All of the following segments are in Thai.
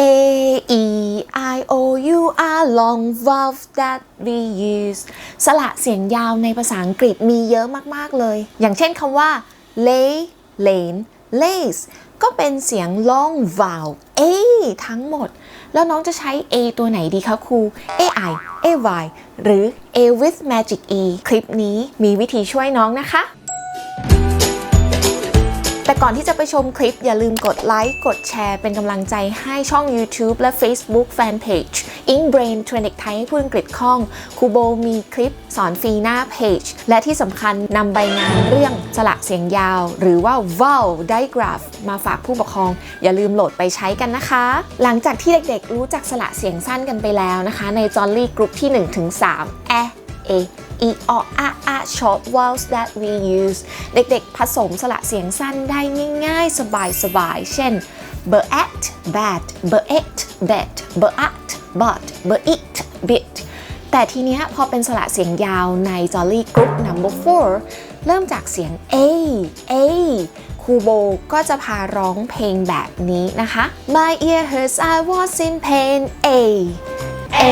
A E I O U R long vowel that we use สระเสียงยาวในภาษาอังกฤษมีเยอะมาก ๆ เลย อย่างเช่นคำว่า lay lane lace ก็เป็นเสียง long vowel A ทั้งหมด แล้วน้องจะใช้ A ตัวไหนดีคะครู AI AY หรือ A with magic E คลิปนี้มีวิธีช่วยน้องนะคะ แต่ก่อนที่จะไปชมคลิปอย่าลืมกดไลค์ กดแชร์ เป็นกำลังใจให้ช่อง YouTube และ Facebook Fanpage Ink Brain เทรนเด็กไทยให้พูดอังกฤษคล่องครูโบมีคลิปสอนฟรีหน้าเพจ และที่สำคัญนำใบงานเรื่องสระเสียงยาว หรือว่า vowel digraph มาฝากผู้ปกครอง อย่าลืมโหลดไปใช้กันนะคะ หลังจากที่เด็กๆ รู้จักสระเสียงสั้นกันไปแล้วนะคะ ในจอ l ลี่กรุ๊ปที่ 1-3 แอ A E O A A short vowels that we use เด็กๆ ผสมสระเสียงสั้นได้ง่ายๆ สบายๆ เช่น b e at bat b e at bet b e at but b e it bit แต่ทีเนี้ยพอเป็นสระเสียงยาวใน Jolly Group Number 4 เริ่มจากเสียง A A ครูโบก็จะพาร้องเพลงแบบนี้นะคะ My ear hurts I was in pain A A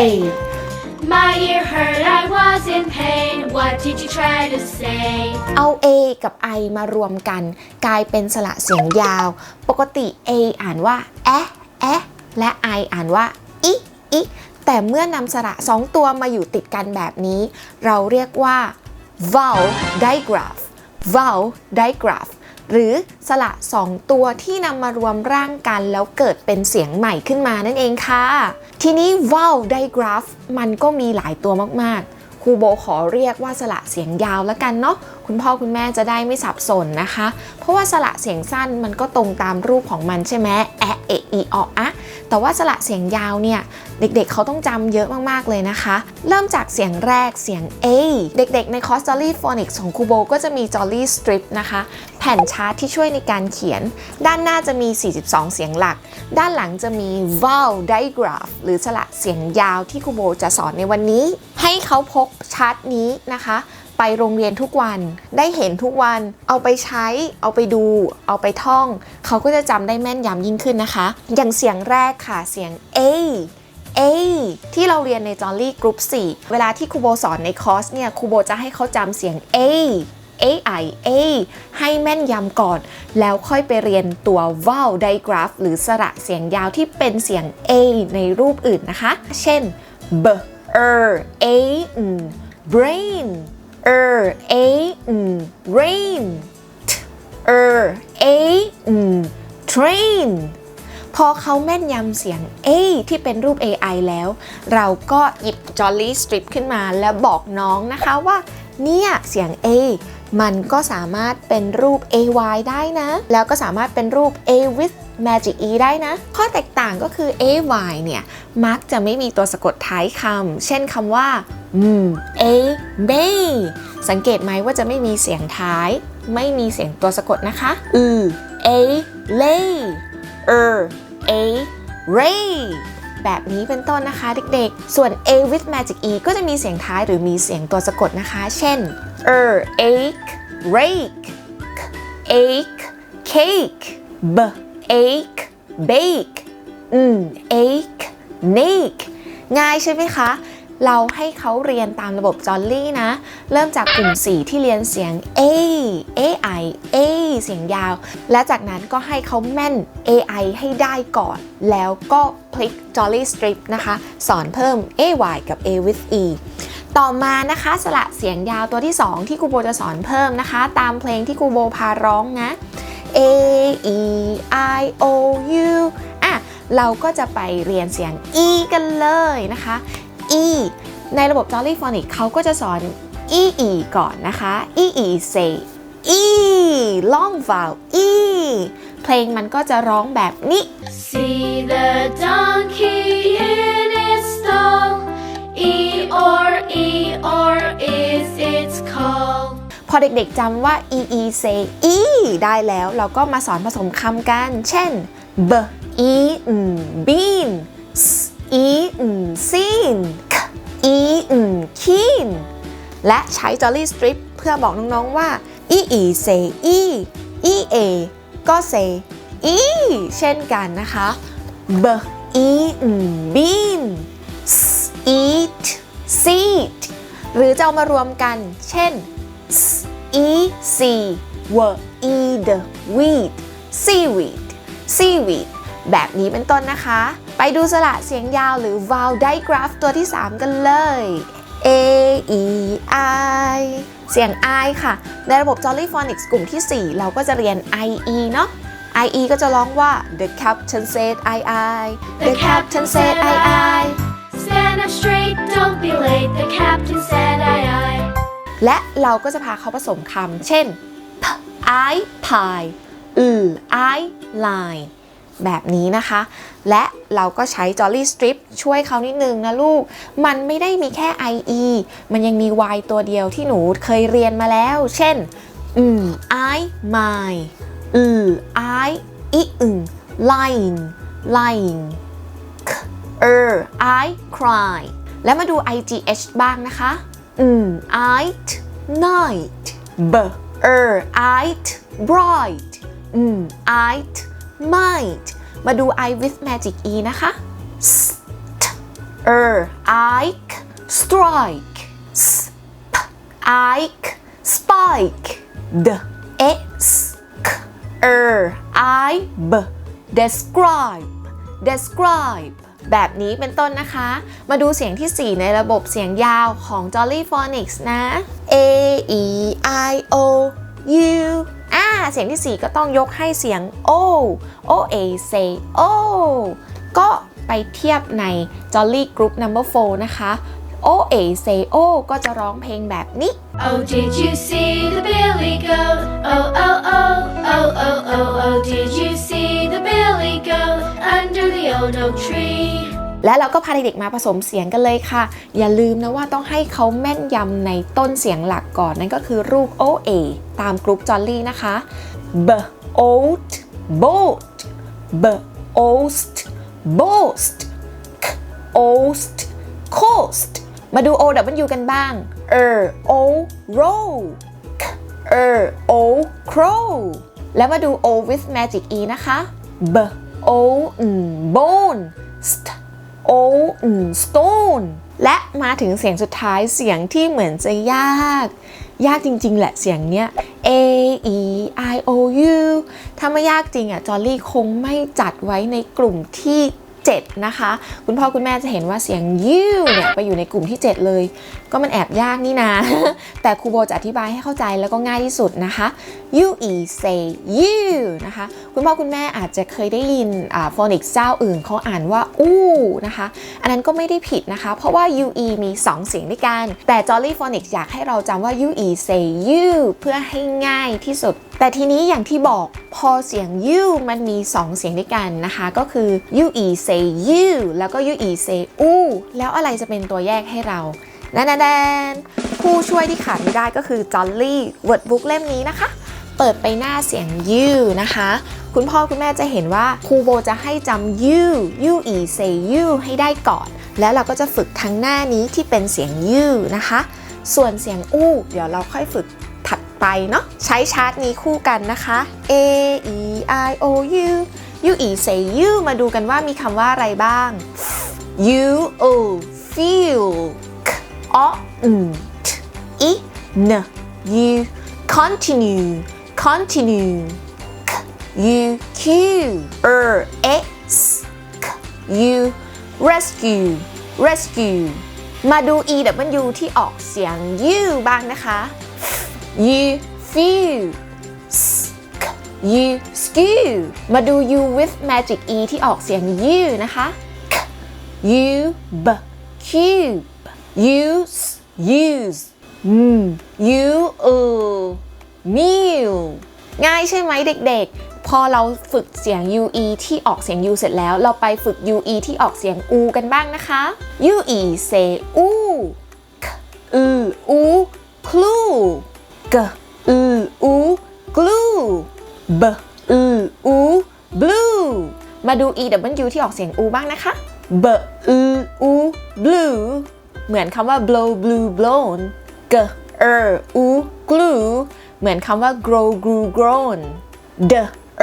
My ear hurt, I was in pain. What did you try to say? เอา A กับ I มารวมกัน กลายเป็นสระเสียงยาว ปกติ A อ่านว่าแอะแอะและ I อ่านว่าอิอิแต่เมื่อนำสระสองตัวมาอยู่ติดกันแบบนี้ เราเรียกว่า vowel digraph vowel digraph หรือสระสองตัวที่นำมารวมร่างกัน แล้วเกิดเป็นเสียงใหม่ขึ้นมานั่นเองค่ะ ทีนี้ vowel digraph มันก็มีหลายตัวมากๆครูโบขอเรียกว่าสระเสียงยาวแล้วกันเนาะ คุณพ่อคุณแม่จะได้ไม่สับสนนะคะ เพราะว่าสระเสียงสั้นมันก็ตรงตามรูปของมันใช่ไหมแอะเอะอีออะแต่ว่าสระเสียงยาวเนี่ยเด็กๆเขาต้องจำเยอะมากๆเลยนะคะ เริ่มจากเสียงแรกเสียง A เด็กๆ ในคอร์ส Jolly Phonics ของครูโบก็จะมี Jolly Strip นะคะ แผ่นชาร์ตที่ช่วยในการเขียน ด้านหน้าจะมี 42 เสียงหลัก ด้านหลังจะมี vowel digraph หรือสระเสียงยาวที่ครูโบจะสอนในวันนี้ ให้เขาพกชาร์ตนี้นะคะ ไปโรงเรียนทุกวัน ได้เห็นทุกวัน เอาไปใช้ เอาไปดู เอาไปท่อง เขาก็จะจำได้แม่นยำยิ่งขึ้นนะคะ อย่างเสียงแรกค่ะเสียง A A ที่เราเรียนใน Jolly Group 4เวลาที่ครูโบสอนในคอร์สเนี่ยครูโบจะให้เขาจำเสียง A A I A ให้แม่นยำก่อน แล้วค่อยไปเรียนตัว vowel digraph หรือสระเสียงยาวที่เป็นเสียง A ในรูปอื่นนะคะ เช่น b er a n brain er a n rain t er a n train พอเขาแม่นยำเสียง A ที่เป็นรูป AI แล้ว เราก็หยิบ Jolly Strip ขึ้นมาแล้วบอกน้องนะคะว่า เนี่ยเสียง A มันก็สามารถเป็นรูป AY ได้นะ แล้วก็สามารถเป็นรูป A with Magic E ได้นะ ข้อแตกต่างก็คือ AY เนี่ย มักจะไม่มีตัวสะกดท้ายคำ เช่นคำว่า อืม A may สังเกตไหมว่าจะไม่มีเสียงท้าย ไม่มีเสียงตัวสะกดนะคะอือ A lay er a ray แบบนี้เป็นต้นนะคะเด็กๆ ส่วน a with magic e ก็จะมีเสียงท้ายหรือมีเสียงตัวสะกดนะคะ เช่น er ache rake k ache cake b ache bake อืม ache nake ง่ายใช่ไหมคะ เราให้เขาเรียนตามระบบจอลลี่นะ เริ่มจากกลุ่ม 4 ที่เรียนเสียง A A I A เสียงยาว และจากนั้นก็ให้เขาแม่น A I ให้ได้ก่อน แล้วก็พลิก Jolly Strip นะคะ สอนเพิ่ม A Y กับ A with E ต่อมานะคะสระเสียงยาวตัวที่ 2 ที่ครูโบจะสอนเพิ่มนะคะ ตามเพลงที่ครูโบพาร้องนะ A E I O U อะ เราก็จะไปเรียนเสียง E กันเลยนะคะ E ในระบบ Jolly Phonic เขาก็จะสอน E E ก่อนนะคะ E E say E long vowel E เพลงมันก็จะร้องแบบนี้ See the donkey in its stall. E or E or is its call. พอเด็กๆจำว่า e e say e ได้แล้วเราก็มาสอนผสมคำกัน เช่น b e n bean s e n seen k e n keen และใช้ Jolly Strip เพื่อบอกน้อง ๆ ว่า e e say e e a ก็ say e เช่นกันนะคะ b e bean s eat seed หรือจะเอามารวมกัน เช่น s e c were e the weed seaweed seaweed แบบนี้เป็นต้นนะคะ ไปดูสระเสียงยาวหรือ vowel digraph ตัวที่ 3 กันเลย a e i เสียง i ค่ะ ในระบบ Jolly Phonics กลุ่มที่ 4 เราก็จะเรียน i e เนาะ i e ก็จะร้องว่า the captain said i i The captain said aye aye. Stand up straight, don't be late. The captain said aye aye. และเราก็จะพาเขาผสมคำเช่น p I pie อือ I line แบบนี้นะคะ และเราก็ใช้ Jolly Strip ช่วยเขานิดนึงนะลูก มันไม่ได้มีแค่ IE มันยังมี Y ตัวเดียวที่หนูเคยเรียนมาแล้ว เช่น อืม I my อือ I อีอึง lying lying er I cry แล้วมาดู igh บ้างนะคะ อืม it night b er it bright อืม it might มาดู i with magic e นะคะ st er ike strike sp ike spike d s k er i b describe describe แบบนี้เป็นต้นนะคะ มาดูเสียงที่ 4 ในระบบเสียงยาวของ Jolly Phonics นะ A E I O you อ่าเสียงที่ 4 ก็ต้องยกให้เสียง O O A say O ก็ไปเทียบใน Jolly Group Number 4 นะคะ O A say O ก็จะร้องเพลงแบบนี้ Oh, did you see the billy goat? Oh, oh, oh, oh, oh, oh, oh, did you see the billy goat under the old oak tree? และเราก็พาเด็กๆมาผสมเสียงกันเลยค่ะ อย่าลืมนะว่าต้องให้เขาแม่นยำในต้นเสียงหลักก่อน นั่นก็คือรูป OA ตามกรุ๊ปจอลลี่นะคะ b oat boat b oast boast k oast coast มาดู OW กันบ้าง r o row k r o crow แล้วมาดู O with magic E นะคะ b o n bone st o n stone และมาถึงเสียงสุดท้ายเสียงที่เหมือนจะยาก ยากจริง ๆ แหละเสียงเนี้ย A E I O U ถ้าไม่ยากจริงอะจอลลี่คงไม่จัดไว้ในกลุ่มที่ 7 นะคะ คุณพ่อคุณแม่จะเห็นว่าเสียง U เนี่ยไปอยู่ในกลุ่มที่ 7 เลย ก็มันแอบยากนี่นะ แต่ครูโบจะอธิบายให้เข้าใจแล้วก็ง่ายที่สุดนะคะ U E say you นะคะ คุณพ่อคุณแม่อาจจะเคยได้ยินโฟนิกเจ้าอื่นเขาอ่านว่าอู้นะคะ อันนั้นก็ไม่ได้ผิดนะคะ เพราะว่า UE มี 2 เสียงด้วยกัน แต่ Jolly Phonics อยากให้เราจำว่า UE say you เพื่อให้ง่ายที่สุด แต่ทีนี้อย่างที่บอกพอเสียง you มันมี 2 เสียงด้วยกันนะคะ ก็คือ UE say you แล้วก็ UE say อู้แล้วอะไรจะเป็นตัวแยกให้เรานันแดนผู้ช่วยที่ขาดไม่ได้ก็คือ Jolly Wordbook เล่มนี้นะคะ เปิดไปหน้าเสียง you นะคะ คุณพ่อคุณแม่จะเห็นว่าครูโบจะให้จำ you you e say you ให้ได้ก่อน แล้วเราก็จะฝึกทั้งหน้านี้ที่เป็นเสียง you นะคะ ส่วนเสียงอู้เดี๋ยวเราค่อยฝึก ไปเนาะใช้ชาร์ตนี้คู่กันนะคะ a e i o u you e say you มาดูกันว่ามีคำว่าอะไรบ้าง you o feel k o n t i n you continue continue k you q er x k you rescue rescue มาดู e w ที่ออกเสียง you บ้างนะคะ you feel sk you skew มาดู you with magic e ที่ออกเสียง you นะคะ k you b cube use use อืม you u meal ง่ายใช่ไหมเด็กๆ พอเราฝึกเสียง ue ที่ออกเสียง u เสร็จแล้ว เราไปฝึก ue ที่ออกเสียง u กันบ้างนะคะ ue say u k u u clue g u u glue b u u blue มาดู ew ที่ออกเสียง u บ้างนะคะ b u u blue เหมือนคำว่า blow blue blown g er u glue เหมือนคำว่า grow grew grown d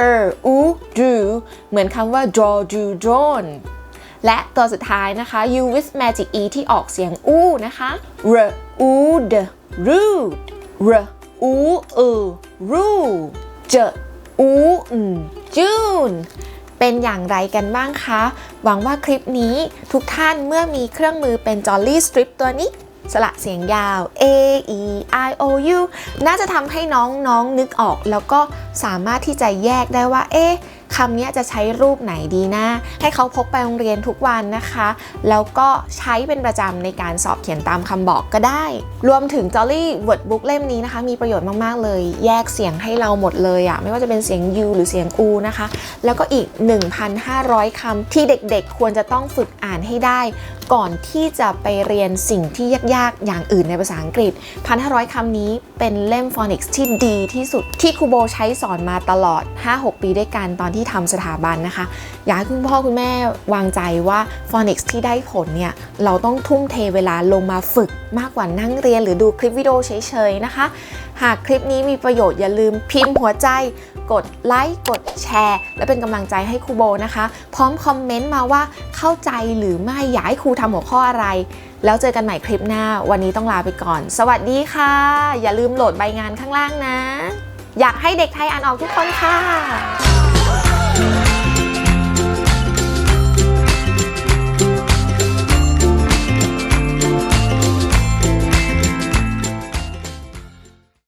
er u drew เหมือนคำว่า draw drew drawn และตัวสุดท้ายนะคะ u with magic e ที่ออกเสียงอู้นะคะ r u d rude r อูอือรูเจออูอืจูนเป็นอย่างไรกันบ้างคะ หวังว่าคลิปนี้ทุกท่านเมื่อมีเครื่องมือเป็นจอลลี่สตริปตัวนี้สระเสียงยาว A E I O U น่าจะทำให้น้องๆนนึกออก แล้วก็สามารถที่จะแยกได้ว่า เอ๊ะ คำนี้จะใช้รูปไหนดีนะ ให้เขาพกไปโรงเรียนทุกวันนะคะ แล้วก็ใช้เป็นประจำในการสอบเขียนตามคำบอกก็ได้ รวมถึง Jolly Word Book เล่มนี้นะคะ มีประโยชน์มาก ๆ เลย แยกเสียงให้เราหมดเลยอะไม่ว่าจะเป็นเสียง U หรือเสียง U นะคะ แล้วก็อีก 1,500 คำที่เด็กๆ ควรจะต้องฝึกอ่านให้ได้ก่อนที่จะไปเรียนสิ่งที่ยากๆ อย่างอื่นในภาษาอังกฤษ 1,500 คำนี้เป็นเล่ม phonics ที่ดีที่สุดที่ครูโบใช้สอนมาตลอด 5-6 ปีด้วยกันตอนที่ทำสถาบันนะคะ อยากให้คุณพ่อคุณแม่วางใจว่า phonics ที่ได้ผลเนี่ย เราต้องทุ่มเทเวลาลงมาฝึกมากกว่านั่งเรียนหรือดูคลิปวิดีโอเฉยๆนะคะ หากคลิปนี้มีประโยชน์อย่าลืมพิมพ์หัวใจ กดไลค์กดแชร์ และเป็นกำลังใจให้ครูโบนะคะ พร้อมคอมเมนต์มาว่าเข้าใจหรือไม่อยากให้ครูทำหัวข้ออะไร แล้วเจอกันใหม่คลิปหน้า วันนี้ต้องลาไปก่อน สวัสดีค่ะ อย่าลืมโหลดใบงานข้างล่างนะ อยากให้เด็กไทยอ่านออกทุกคนค่ะ